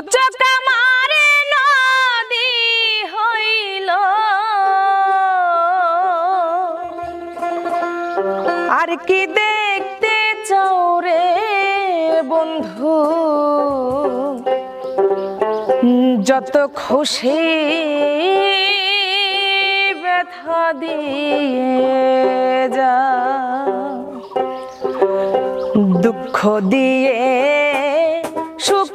দু নদী হইল। আর কি দেখতে চাও বন্ধু? যত খুশি ব্যথা দিয়ে যা, দুঃখ দিয়ে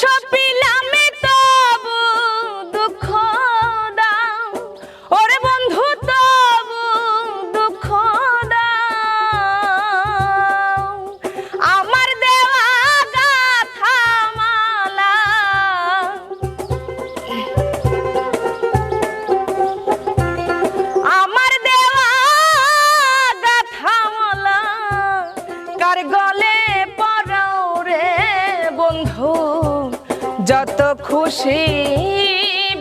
সপিলামে তবু দুঃখ দাও। ওরে বন্ধু, তবু দুঃখ দাও। আমার দেওয়া গাথা মালা। আমার দেওয়া গাথা মালা। কার গলে পরাও রে বন্ধু? যত খুশি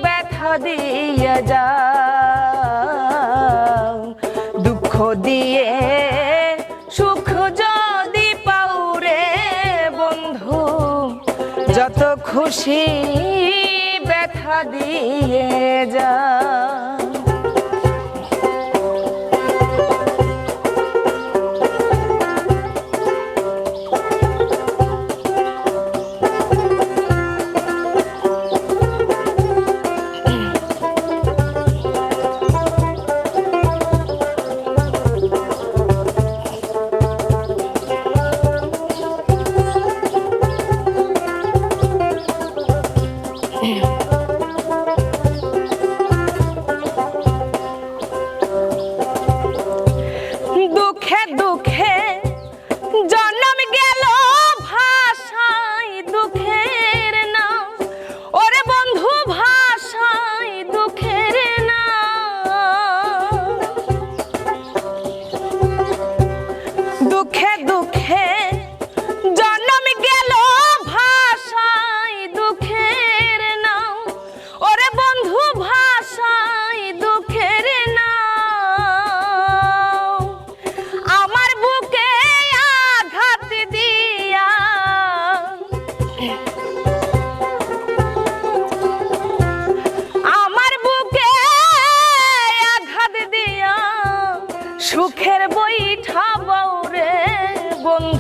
ব্যথা দিয়ে যাও, দুঃখ দিয়ে, সুখ যদি পাউরে বন্ধু, যত খুশি ব্যথা দিয়ে যা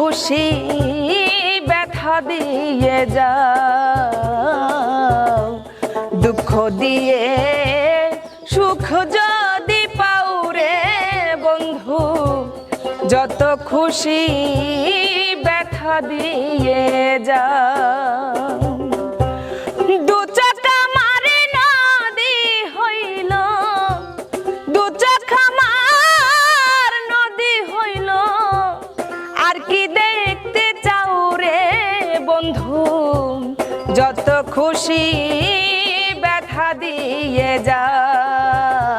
খুশি ব্যথা দিয়ে যাও। দুঃখ দিয়ে, সুখ যদি পাও রে বন্ধু, যত খুশি ব্যথা দিয়ে যাও। খুশি ব্যথা দিয়ে যাও,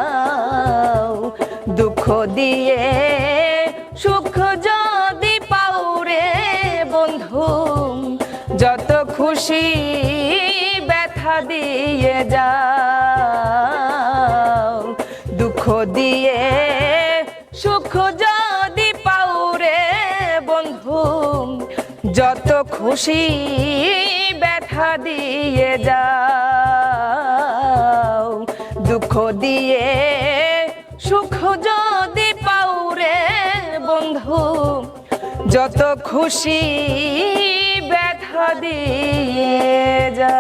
দুঃখ দিয়ে, সুখ যদি পাও রে বন্ধু, যত খুশি ব্যথা দিয়ে যাও, দুঃখ দিয়ে, সুখ যদি পাও রে বন্ধু, যত খুশি ব্যথা দিয়ে যাও, দুঃখ দিয়ে, সুখ যদি পাও রে বন্ধু, যত খুশি ব্যথা দিয়ে যা